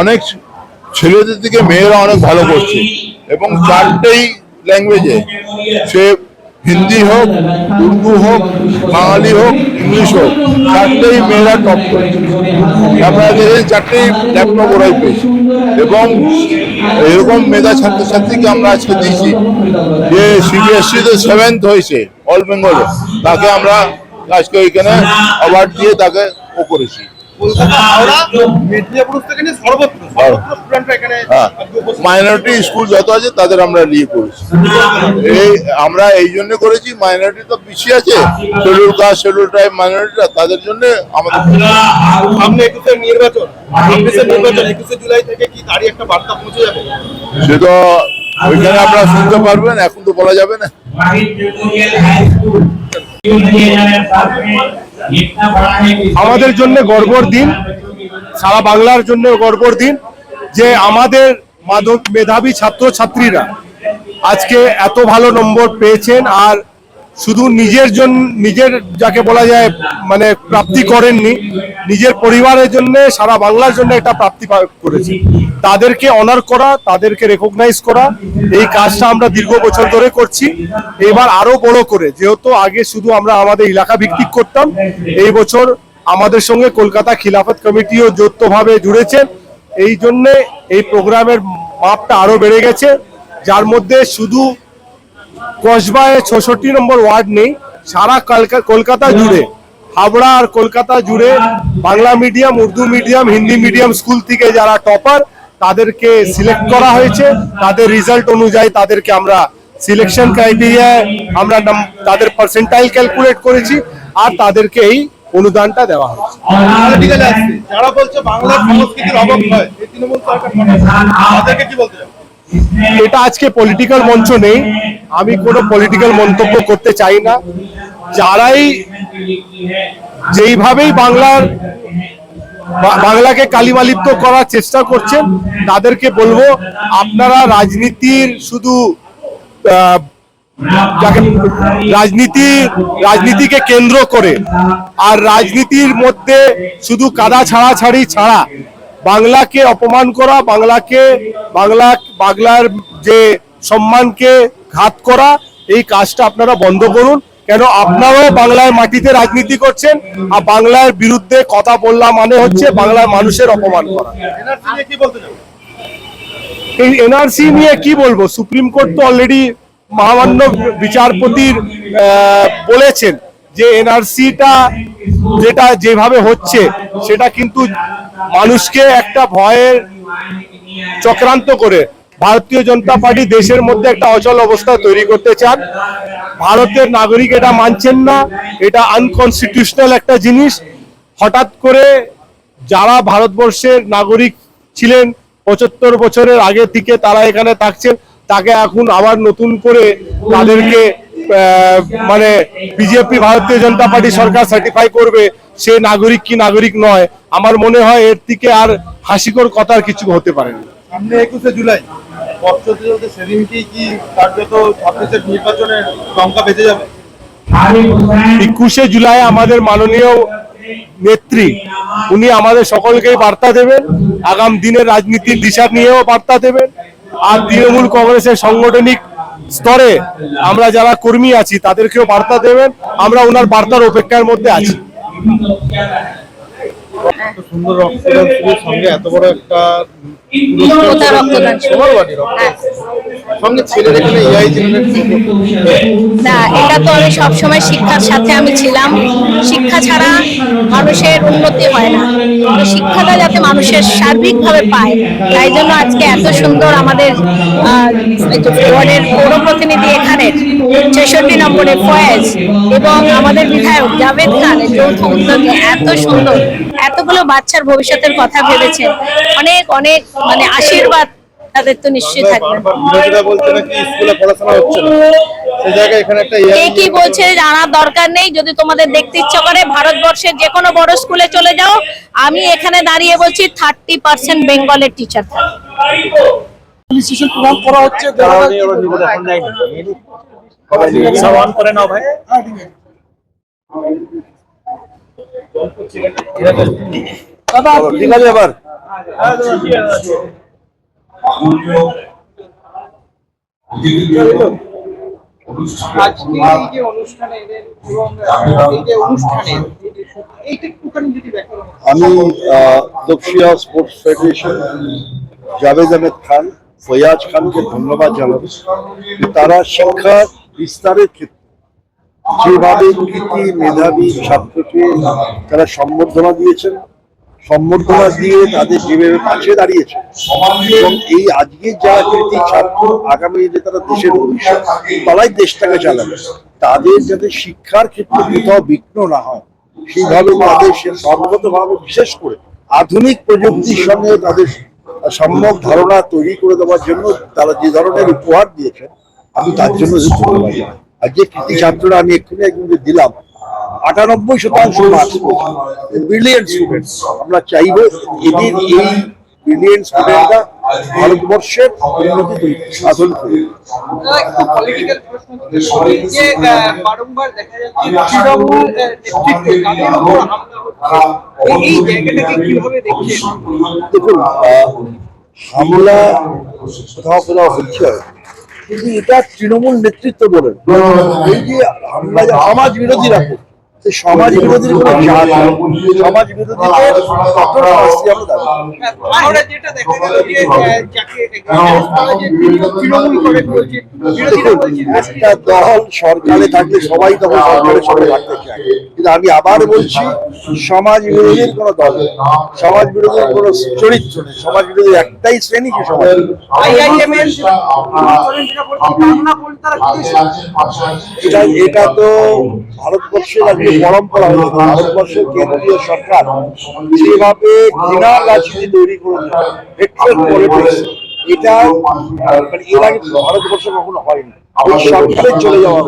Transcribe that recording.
অনেক ছেলেদের থেকে মেয়েরা অনেক ভালো করছে। এবং চারটেই ল্যাঙ্গুয়েজে সে হিন্দি হোক, উর্দু হোক, বাঙালি হোক, ইংলিশ হোক, চারটেই মেয়েরা টপ করছে এই চারটেই ল্যাপটপ ওরাই পেয়েছি। এবং এরকম মেধা ছাত্রছাত্রীকে আমরা আজকে দিয়েছি যে সিবিএসসি তে সেভেন্থ হয়েছে অল বেঙ্গলে তাকে আমরা আজকে এখানে অ্যাওয়ার্ড দিয়ে তাকে ও করেছি। হ্যাঁ। মাইনরিটি স্কুল যত আছে তাদের আমরা নিয়ে করেছি। এই আমরা এই জন্য করেছি মাইনরিটি তো পিছিয়ে আছে। শেডিউল কাস্ট শেডিউল ট্রাইব মাইনরিটিরা তাদের জন্য আমাদের সামনে একুশে নির্বাচন। নির্বাচন একুশে জুলাই থেকে কি দাঁড়িয়ে একটা বার্তা পৌঁছে যাবে? সে তো ওইখানে আপনারা শুনতে পারবেন এখন তো বলা যাবে না। আমাদের জন্য গর্বর দিন, সারা বাংলার জন্য গর্বর দিন, যে আমাদের মাদক মেধাবী ছাত্রছাত্রীরা আজকে এত ভালো নম্বর পেয়েছেন আর শুধু নিজের জন্য নিজের যাকে বলা যায় মানে প্রাপ্তি করেননি, নিজের পরিবারের জন্য, সারা বাংলার জন্য একটা প্রাপ্তি করেছে তাদেরকে অনার করা, তাদেরকে রেকগনাইজ করা, এই কাজটা আমরা দীর্ঘ বছর ধরে করছি। এবার আরও বড় করে, যেহেতু আগে শুধু আমরা আমাদের এলাকা ভিত্তিক করতাম, এই বছর আমাদের সঙ্গে কলকাতা খিলাফত কমিটিও যৌথভাবে জুড়েছেন এই জন্যে এই প্রোগ্রামের মাপটা আরও বেড়ে গেছে। যার মধ্যে শুধু কসবায় ছষট্টি নম্বর ওয়ার্ড নেই, সারা কালকা- কলকাতা জুড়ে হাবড়া আর কলকাতা জুড়ে Bangla medium, Urdu medium, Hindi medium school থেকে যারা টপার তাদেরকে সিলেক্ট করা হয়েছে। তাদের রেজাল্ট অনুযায়ী তাদেরকে আমরা সিলেকশন ক্রাইটেরিয়ায় আমরা তাদের পার্সেন্টাইল ক্যালকুলেট করেছি আর তাদেরকে এই অনুদানটা দেওয়া হয়েছে। যারা বলছে বাংলার সংস্কৃতির অবক্ষয় এই তৃণমূল সরকার তাদেরকে কি বলতে এটা আজকে পলিটিক্যাল মঞ্চ নেই। আমি কোনো পলিটিক্যাল মন্তব্য করতে চাই না। যারাই যেইভাবেই বাংলার বাংলাকে কালিমালিপ্ত করার চেষ্টা করছেন। তাদেরকে বলব, আপনারা রাজনীতির শুধু রাজনীতি, রাজনীতিকে কেন্দ্র করে আর রাজনীতির মধ্যে শুধু কাদা ছাড়াছাড়ি ছাড়া বাংলাকে অপমান করা, বাংলাকে, বাংলা, বাংলার যে সম্মানকে ঘাত করা, এই কাজটা আপনারা বন্ধ করুন। কেন আপনারাও বাংলার মাটিতে রাজনীতি করছেন আর বাংলার বিরুদ্ধে কথা বললা মানে হচ্ছে বাংলার মানুষের অপমান করা। এই এনআরসি নিয়ে কি বলব? সুপ্রিম কোর্ট তো অলরেডি মহামান্য বিচারপতির বলেছেন যে এনআরসিটা যেটা যেভাবে হচ্ছে, সেটা কিন্তু মানুষকে একটা ভয়ের চক্রান্ত করে ভারতীয় জনতা পার্টি দেশের মধ্যে একটা অচল অবস্থা তৈরি করতে চান। ভারতের নাগরিক এটা মানছেন না। এটা আনকনস্টিটিউশনাল একটা জিনিস। হঠাৎ করে যারা ভারতবর্ষের নাগরিক ছিলেন, পঁচাত্তর বছরের আগে থেকে তারা এখানে থাকছেন, তাকে এখন আবার নতুন করে তাদেরকে মানে বিজেপি ভারতীয় জনতা পার্টি সরকার সার্টিফাই করবে, সে নাগরিক কি নাগরিক নয়। আমার মনে হয় এর থেকে আর হাসিকর কথার কিছু হতে পারে না। সামনে একুশে জুলাই। একুশে জুলাই আমাদের মাননীয় নেত্রী, উনি আমাদের সকলকেই বার্তা দেবেন। আগাম দিনের রাজনীতির দিশা নিয়েও বার্তা দেবেন। আর তৃণমূল কংগ্রেসের সাংগঠনিক স্তরে আমরা যারা কর্মী আছি, তাদেরকেও বার্তা দেবেন। আমরা ওনার বার্তার অপেক্ষার মধ্যে আছি। সুন্দর রক্তদান শিবির সঙ্গে এত বড় একটা রক্তদান শিবির? তোমার বাড়ি রক্তদান সঙ্গে ছেলের এখানে এআই না এটা তো আমি সবসময় শিক্ষার সাথে আমি ছিলাম। শিক্ষা ছাড়া মানুষের উন্নতি হয় না। শিক্ষাটা যাতে মানুষের সার্বিকভাবে পায় তাই জন্য আজকে এত সুন্দর আমাদের ওয়ার্ডের পৌর প্রতিনিধি এখানে ছেষট্টি নম্বরে ফয়েজ এবং আমাদের বিধায়ক জাভেদ খান যৌথ উদ্যোগে এত সুন্দর এতগুলো বাচ্চার ভবিষ্যতের কথা ভেবেছেন। অনেক অনেক মানে আশীর্বাদ তাদের তো নিশ্চয়ই থাকবে। বারবার বলছে নাকি স্কুলে পড়াশোনা হচ্ছে না। সেই জায়গায় এখানে একটা কে কি বলছে জানার দরকার নেই। যদি তোমাদের দেখতে ইচ্ছা করে ভারতবর্ষের যে কোনো বড় স্কুলে চলে যাও। আমি এখানে দাঁড়িয়ে বলছি থার্টি পার্সেন্ট বেঙ্গলের টিচার থাকে ঠিক আছে। আমি আহ, দক্ষিণা স্পোর্টস ফেডারেশন জাভেদ আহমেদ খান ফয়াজ খানকে ধন্যবাদ জানাব। তারা শিক্ষা বিস্তারের ক্ষেত্রে যেভাবে কৃতি মেধাবী ছাত্রকে তারা সম্বর্ধনা দিয়েছেন, সম্বর্ধনা দিয়ে তাদের জীবনের কাছে দাঁড়িয়েছে এবং এই আজকে যা কৃতি ছাত্র আগামী দিনে তারা দেশের ভবিষ্যৎ তারাই দেশটাকে চালাবে, তাদের যাতে শিক্ষার ক্ষেত্রে কোথাও বিঘ্ন না হয়, সেইভাবে তাদের সে সর্বতভাবে বিশেষ করে আধুনিক প্রযুক্তির সঙ্গে তাদের সম্যক ধারণা তৈরি করে দেওয়ার জন্য তারা যে ধরনের উপহার দিয়েছেন, আমি তার জন্য ধন্যবাদ। আর যে ছাত্ররা আমি এক্ষুনি একদম দিলাম, আটানব্বই শতাংশ ব্রিলিয়েন্ট আমরা চাইব এদের এই ব্রিলিয়েন্ট স্টুডেন্টরা ভারতবর্ষের উন্নতি সাধন দেখুন হামলা কোথাও কোথাও হচ্ছে। কিন্তু এটা তৃণমূল নেতৃত্ব বলেন এই যে যে সমাজ বিরোধীরা সমাজ বিরোধীর কোনো জাত সমাজ বিরোধীদের কঠোর শাস্তি আমরা দাবি। আমরা একটা দল সরকারে থাকলে সবাই তখন সরকারের সঙ্গে থাকতে চায়। কিন্তু আমি আবার বলছি, সমাজ বিরোধীর কোনো দল সমাজ বিরোধীর কোনো চরিত্র নেই সমাজ বিরোধীর একটাই শ্রেণি সমাজ বিরোধী। এটা তো ভারতবর্ষের আজকে পরম্পরা ভারতবর্ষের কেন্দ্রীয় সরকার যেভাবে ঘৃণা রাজনীতি তৈরি করেছে এটা মানে এর আগে ভারতবর্ষে কখনো হয়নি সরকারের চলে যাওয়া।